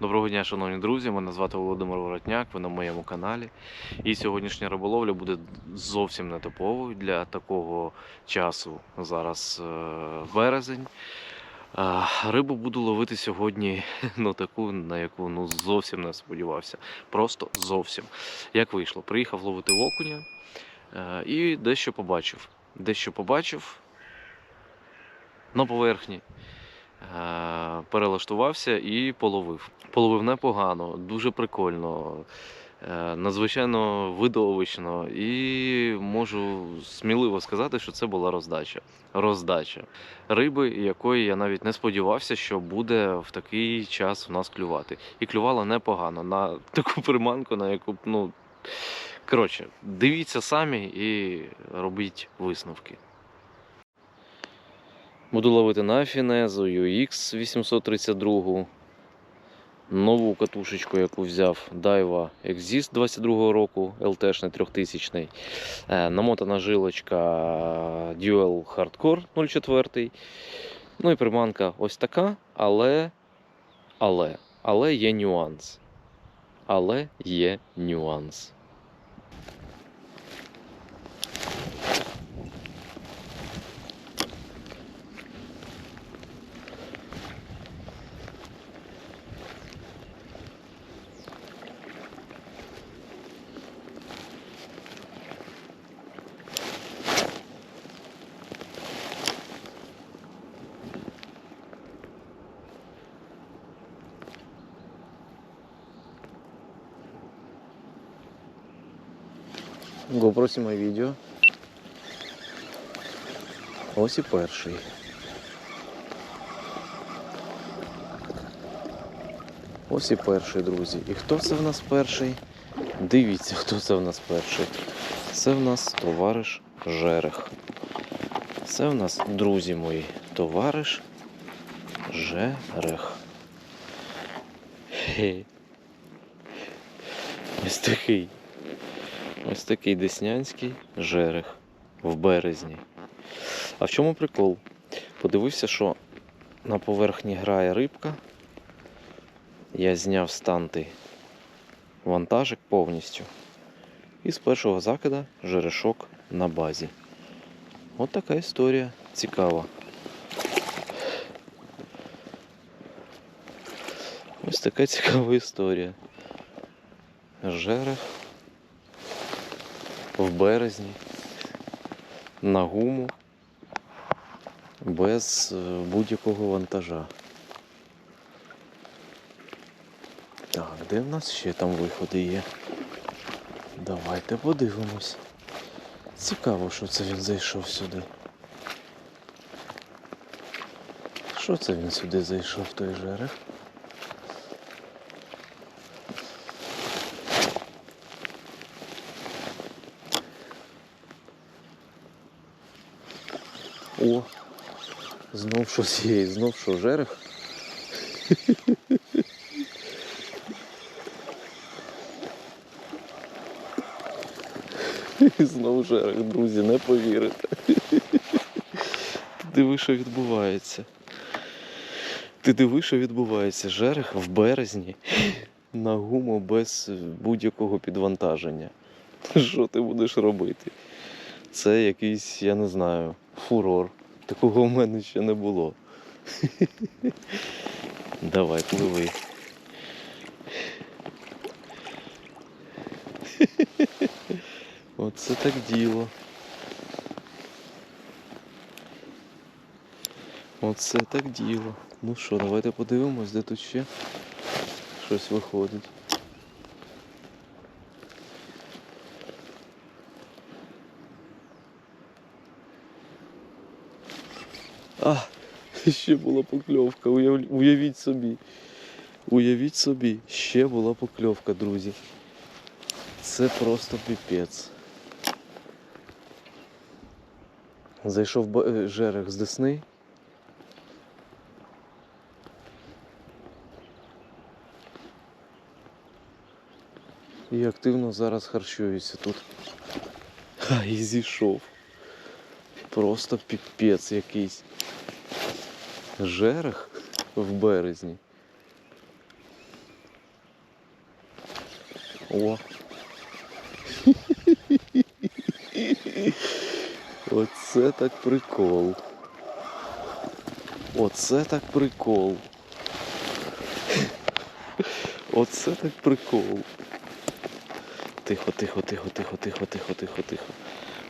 Доброго дня, шановні друзі. Мене звати Володимир Воротняк, ви на моєму каналі. І сьогоднішня риболовля буде зовсім нетиповою для такого часу. Зараз е, березень. А, Рибу буду ловити сьогодні ну, таку, на яку ну, зовсім не сподівався. Просто зовсім. Як вийшло? Приїхав ловити окуня е, і дещо побачив. Дещо побачив на поверхні. Е, перелаштувався і половив. Половив непогано, дуже прикольно, е, надзвичайно видовищно, і можу сміливо сказати, що це була роздача. Роздача риби, якої я навіть не сподівався, що буде в такий час в нас клювати. І клювала непогано на таку приманку, на яку ну. Коротше, дивіться самі і робіть висновки. Буду ловити на фінезу UX 832. Нову катушечку, яку взяв Daiwa Exist 22 року, LT-шний 3000. Е, Намотана жилочка Dual Hardcore 04. Ну і приманка ось така, але. Але. Але є нюанс. Але є нюанс. GoPro знімає відео. Ось і перший. Ось і перший, друзі. І хто це в нас перший? Дивіться, хто це в нас перший. Це в нас товариш Жерех. Це в нас, друзі мої, товариш Жерех. Хе. Ось такий. Ось такий деснянський жерех в березні. А в чому прикол? Подивився, що на поверхні грає рибка. Я зняв станти вантажик повністю. І з першого закида жерешок на базі. От така історія цікава. Ось така цікава історія. Жерех в березні на гуму без е, будь-якого вантажа. Так, де в нас ще там виходи є? Давайте подивимось. Цікаво, що це він зайшов сюди. Що це він сюди зайшов, той жерех? О, знов щось є, знов що жерех. Знову жерех, друзі, не повірите. Ти Диви, що відбувається. Ти диви, що відбувається. Жерех в березні на гуму без будь-якого підвантаження. Що ти будеш робити? Це якийсь, я не знаю, фурор. Такого в мене ще не було. Давай, пливи. Оце так діло. Оце так діло. Ну що, давайте подивимось, де тут ще щось виходить. А, ще була покльовка, уявіть собі. Уявіть собі, ще була покльовка, друзі. Це просто піпець. Зайшов е, жерех з Десни. І активно зараз харчується тут. А, і зійшов. Просто піпець якийсь. Жерех в березні. О. Оце так прикол. Оце так прикол. Оце так прикол. Тихо, тихо, тихо, тихо, тихо, тихо, тихо, тихо.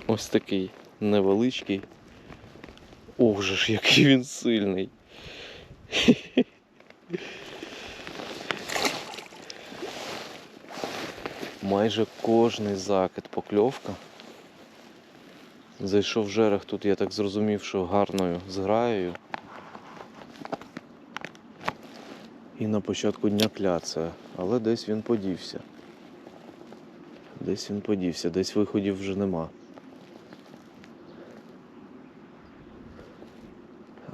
Ось такий невеличкий. Ох же ж, який він сильний. Майже кожний закид покльовка. Зайшов жерех тут, я так зрозумів, що гарною зграєю. І на початку дня кляцає, але десь він подівся. Десь він подівся, десь виходів вже нема.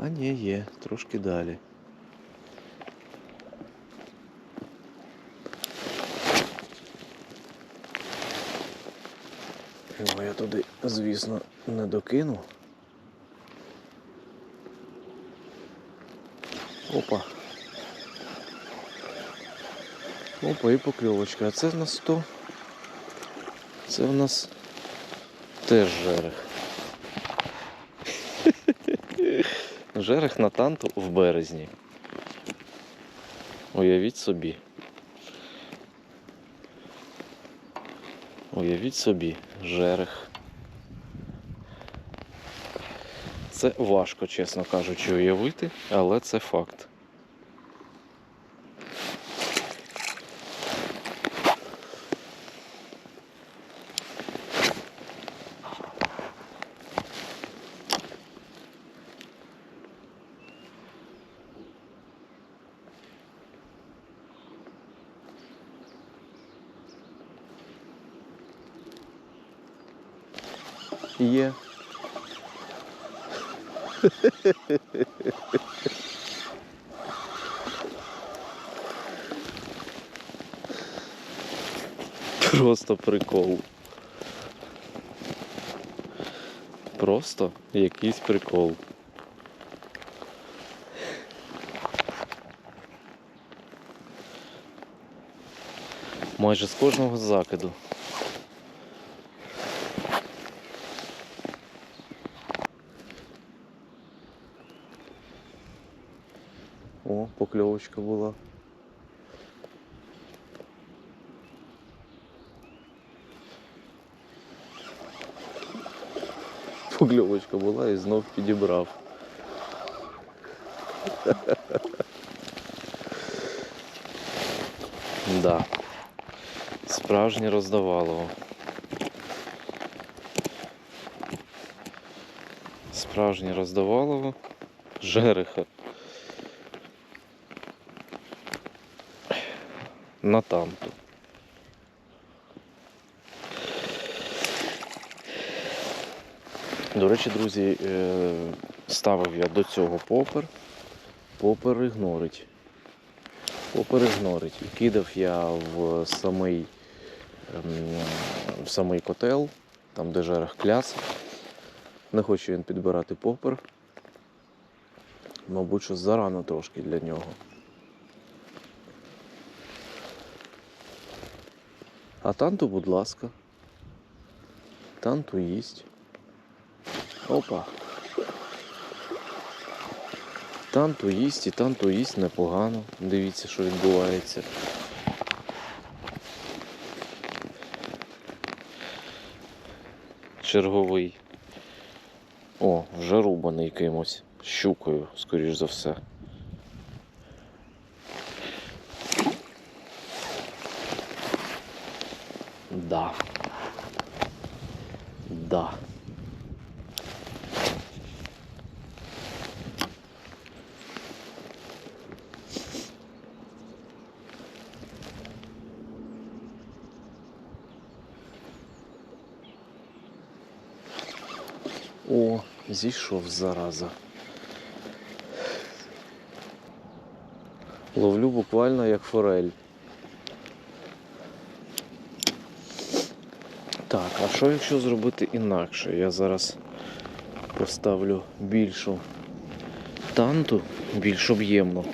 А ні, є, трошки далі. Його я туди, звісно, не докину. Опа. Опа, і покльовочка. А це в нас хто? Це в нас теж жерех. Жерех на танту в березні. Уявіть собі. Уявіть собі, жерех. Це важко, чесно кажучи, уявити, але це факт. Є. Просто прикол. Просто якийсь прикол. Майже з кожного закиду. О, покльовочка була. Покльовочка була і знов підібрав. Да. Справжнє роздавалово. Справжнє роздавалово. Жереха. На танту. До речі, друзі, е, ставив я до цього попер. Попер ігнорить. Попер ігнорить. Кидав я в самий, ем, в самий котел, там де жерех кляс. Не хоче він підбирати попер. Мабуть, що зарано трошки для нього. А танту, будь ласка. Танту їсть. Опа. Танту їсть і танту їсть непогано. Дивіться, що відбувається. Черговий. О, вже рубаний кимось. Щукою, скоріш за все. Да. Да. О, зійшов зараза. Ловлю буквально як форель. Так, а що якщо зробити інакше? Я зараз поставлю більшу танту, більш об'ємну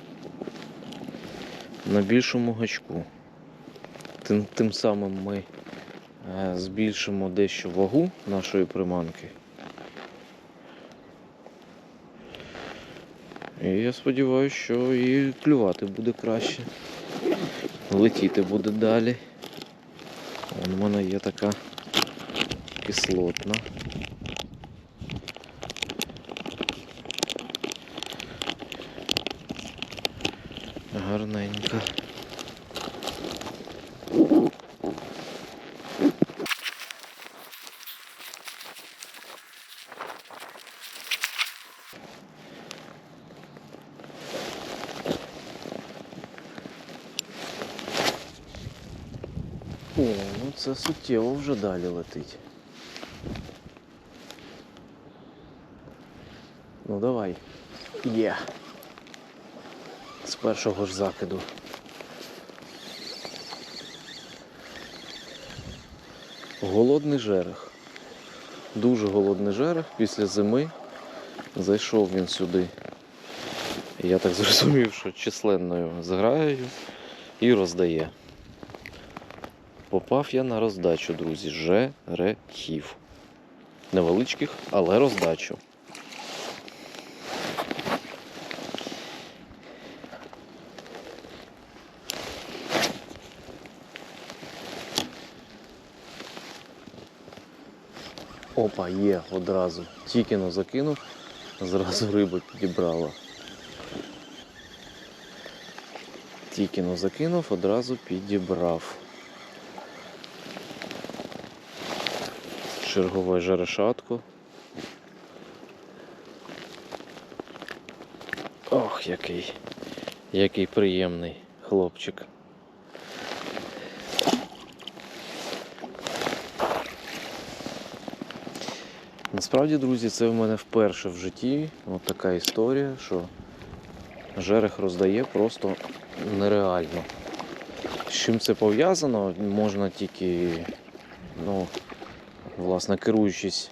на більшому гачку. Тим, тим самим ми е, збільшимо дещо вагу нашої приманки. І я сподіваюся, що і клювати буде краще. Летіти буде далі. У мене є така кислотна. Гарненька. О, ну це суттєво вже далі летить. Ну давай. Є. З першого ж закиду. Голодний жерех. Дуже голодний жерех після зими. Зайшов він сюди. Я так зрозумів, що численною зграєю і роздає. Попав я на роздачу, друзі, жерехів. Невеличких, але роздачу. Опа, є одразу. Тільки но закинув, зразу риба підібрала. Тільки но закинув, одразу підібрав. Чергове жерешатко. Ох, який, який приємний хлопчик. Насправді, друзі, це в мене вперше в житті от така історія, що жерех роздає просто нереально. З чим це пов'язано, можна тільки, ну, власне, керуючись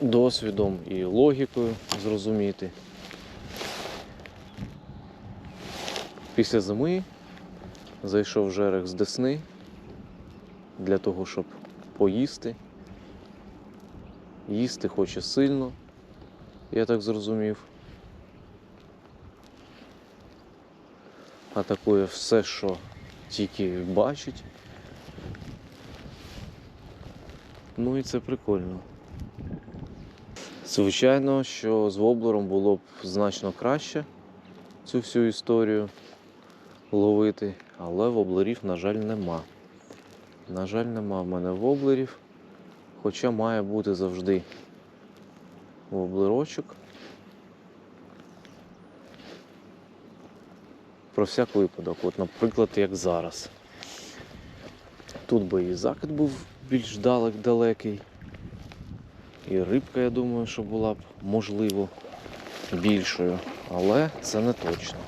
досвідом і логікою зрозуміти. Після зими зайшов жерех з Десни для того, щоб поїсти. Їсти хоче сильно, я так зрозумів. Атакує все, що тільки бачить. Ну і це прикольно. Звичайно, що з воблером було б значно краще цю всю історію ловити, але воблерів, на жаль, нема. На жаль, нема в мене воблерів. Хоча має бути завжди воблерочок. Про всяк випадок, от, наприклад, як зараз. Тут би і закид був більш далек, далекий. І рибка, я думаю, що була б можливо більшою, але це не точно.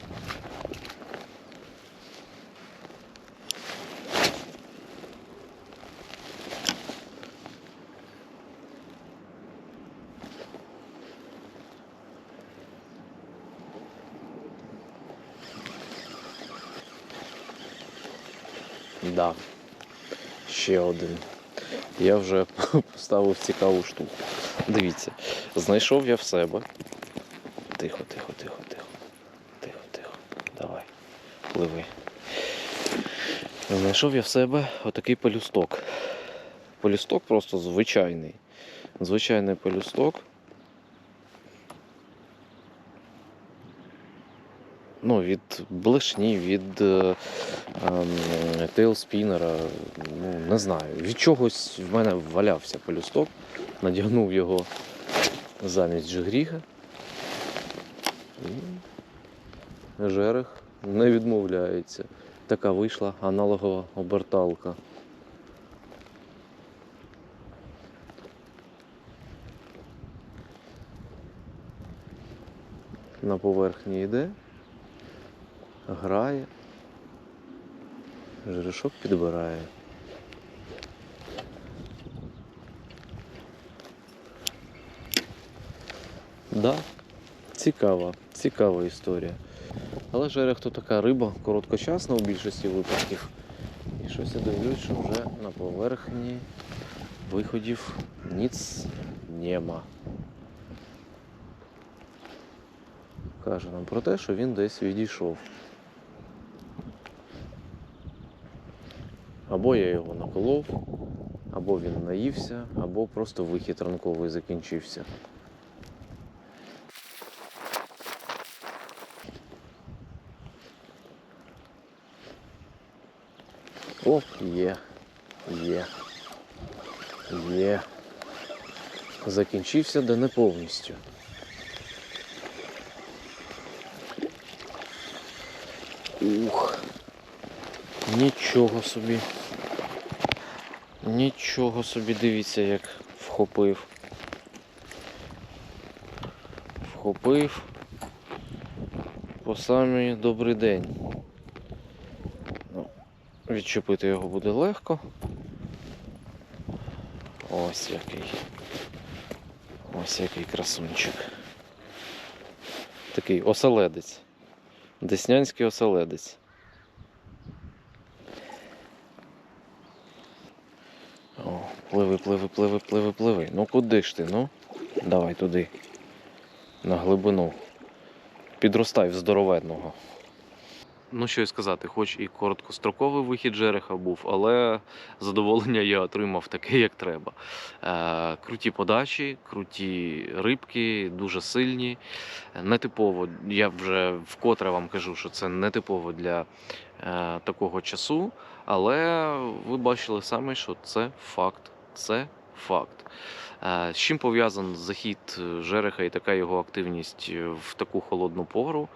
Да. Ще один. Я вже поставив цікаву штуку. Дивіться, знайшов я в себе. Тихо, тихо, тихо, тихо. Тихо, тихо. Давай. Пливи. Знайшов я в себе отакий пелюсток. Пелюсток просто звичайний. Звичайний пелюсток. Ну, від блешні, від е, ем, тейлспінера, ну, не знаю. Від чогось в мене валявся пелюсток, надягнув його замість жигріга. І жерех не відмовляється. Така вийшла аналогова оберталка. На поверхні йде, грає. Жерешок підбирає. Да, цікава, цікава історія. Але жерех то така риба короткочасна у більшості випадків. І щось я дивлюсь, що вже на поверхні виходів ніц нема. Каже нам про те, що він десь відійшов. Або я його наколов, або він наївся, або просто вихід ранковий закінчився. О, є, є, є. Закінчився, да не повністю. Ух. Нічого собі. Нічого собі, дивіться, як вхопив. Вхопив. По самий добрий день. Ну, відчепити його буде легко. Ось який. Ось який красунчик. Такий оселедець. Деснянський оселедець. Пливи, пливи, пливи, пливи, пливи. Ну куди ж ти? Ну? Давай туди. На глибину. Підростай в здоровенного. Ну, що й сказати, хоч і короткостроковий вихід жереха був, але задоволення я отримав таке, як треба. Е, круті подачі, круті рибки, дуже сильні. Нетипово, я вже вкотре вам кажу, що це нетипово для е, такого часу, але ви бачили самі, що це факт. Це факт. Е, З чим пов'язаний захід е, жереха і така його активність е, в таку холодну пору?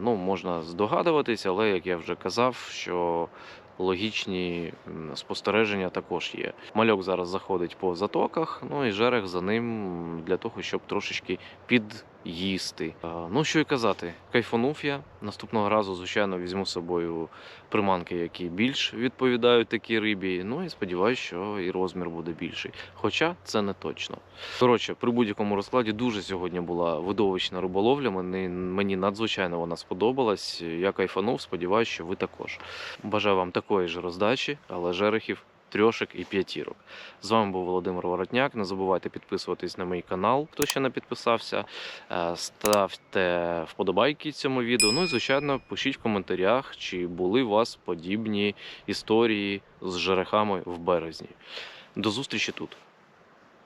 Ну, можна здогадуватись, але як я вже казав, що логічні спостереження також є. Мальок зараз заходить по затоках, ну і жерех за ним для того, щоб трошечки під'їсти. Е, Ну що й казати, кайфанув я. Наступного разу, звичайно, візьму з собою приманки, які більш відповідають такій рибі. Ну і сподіваюся, що і розмір буде більший. Хоча це не точно. Коротше, при будь-якому розкладі дуже сьогодні була видовищна риболовля. Мені, мені надзвичайно вона сподобалась. Я кайфанув, сподіваюся, що ви також. Бажаю вам такої ж роздачі, але жерехів. Трьошок і п'ятірок. З вами був Володимир Воротняк. Не забувайте підписуватись на мій канал, хто ще не підписався. Е, Ставте вподобайки цьому відео. Ну і звичайно, пишіть в коментарях, чи були у вас подібні історії з жерехами в березні. До зустрічі тут.